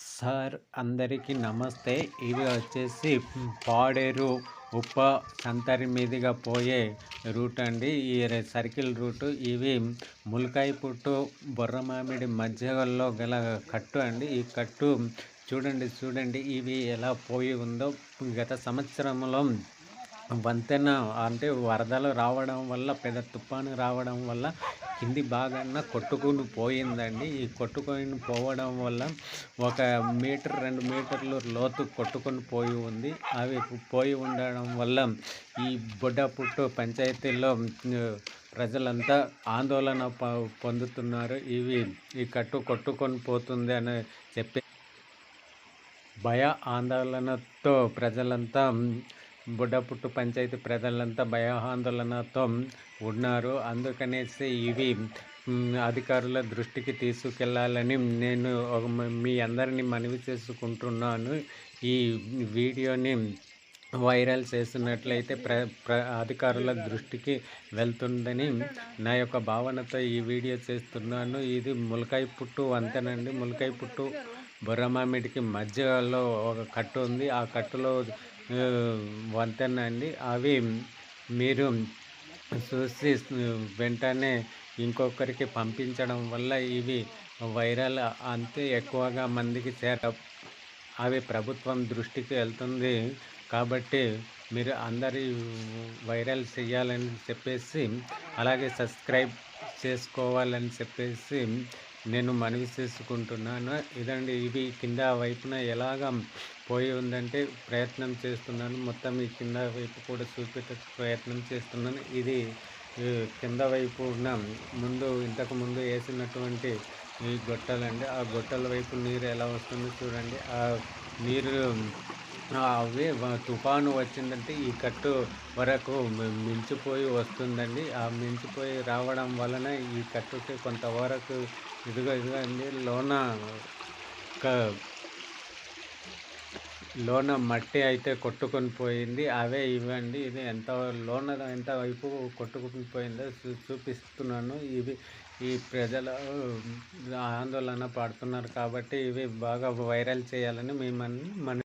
Sir అందరికీ నమస్తే. ఇవి వచ్చేసి పాడేరు ఉప్ప సంతరి మీదుగా పోయే రూట్ అండి. ఈ సర్కిల్ రూటు. ఇవి ములకాయ పుట్టు బొర్రమామిడి మధ్యలో గల కట్టు అండి. ఈ కట్టు చూడండి చూడండి. ఇవి ఎలా పోయి ఉందో. గత సంవత్సరంలో వంతెన అంటే వరదలు రావడం వల్ల పెద్ద తుఫాను రావడం వల్ల కింది భాగాన కొట్టుకుని పోయిందండి. ఈ కొట్టుకొని పోవడం వల్ల ఒక మీటర్ రెండు మీటర్లు లోతు కొట్టుకొని పోయి ఉంది. అవి పోయి ఉండడం వల్ల ఈ బుడ్డపుట్టు పంచాయతీలో ప్రజలంతా ఆందోళన ప- పొందుతున్నారు. ఇవి ఈ కట్టు కొట్టుకొని పోతుంది అని చెప్పి భయ ఆందోళనతో ప్రజలంతా బుడ్డపుట్టు పంచాయతీ ప్రజలంతా భయాందోళనతో ఉన్నారు. అందుకనేసి ఇవి అధికారుల దృష్టికి తీసుకెళ్ళాలని నేను ఒక మీ అందరినీ మనవి చేసుకుంటున్నాను. ఈ వీడియోని వైరల్ చేసినట్లయితే ప్ర ప్ర అధికారుల దృష్టికి వెళ్తుందని నా యొక్క భావనతో ఈ వీడియో చేస్తున్నాను. ఇది ములకాయ పుట్టు వంతెనండి ములకాయ పుట్టు బొర్రమామిడికి మధ్యలో ఒక కట్టు ఉంది. ఆ కట్టులో వంతెన అండి. అవి మీరు చూసి వెంటనే ఇంకొకరికి పంపించడం వల్ల ఇవి వైరల్ అంతే ఎక్కువగా మందికి చేర అవి ప్రభుత్వం దృష్టికి వెళ్తుంది. కాబట్టి మీరు అందరి వైరల్ చేయాలని చెప్పేసి అలాగే సబ్స్క్రైబ్ చేసుకోవాలని చెప్పేసి నేను మనవి చేసుకుంటున్నాను ఇదండి ఇవి కింద వైపున ఎలాగ పోయి ఉందంటే ప్రయత్నం చేస్తున్నాను. మొత్తం ఈ కింద వైపు కూడా చూపెట్ట ప్రయత్నం చేస్తున్నాను. ఇది కింద వైపు ఉన్న ముందు ఇంతకు ముందు వేసినటువంటి ఈ గొట్టలండి. ఆ గొట్టల వైపు నీరు ఎలా వస్తుందో చూడండి. ఆ నీరు అవి తుఫాను వచ్చిందంటే ఈ కట్టు వరకు మించిపోయి వస్తుందండి. ఆ మించిపోయి రావడం వలన ఈ కట్టుకి కొంతవరకు ఇదిగో ఇదిగో అండి లోన లోన మట్టి అయితే కొట్టుకొని పోయింది. అవే ఇవ్వండి ఇది ఎంత లోన ఎంత వైపు కొట్టుకుని పోయిందో చూ చూపిస్తున్నాను. ఇవి ఈ ప్రజలు ఆందోళన పడుతున్నారు కాబట్టి ఇవి బాగా వైరల్ చేయాలని మిమ్మల్ని మన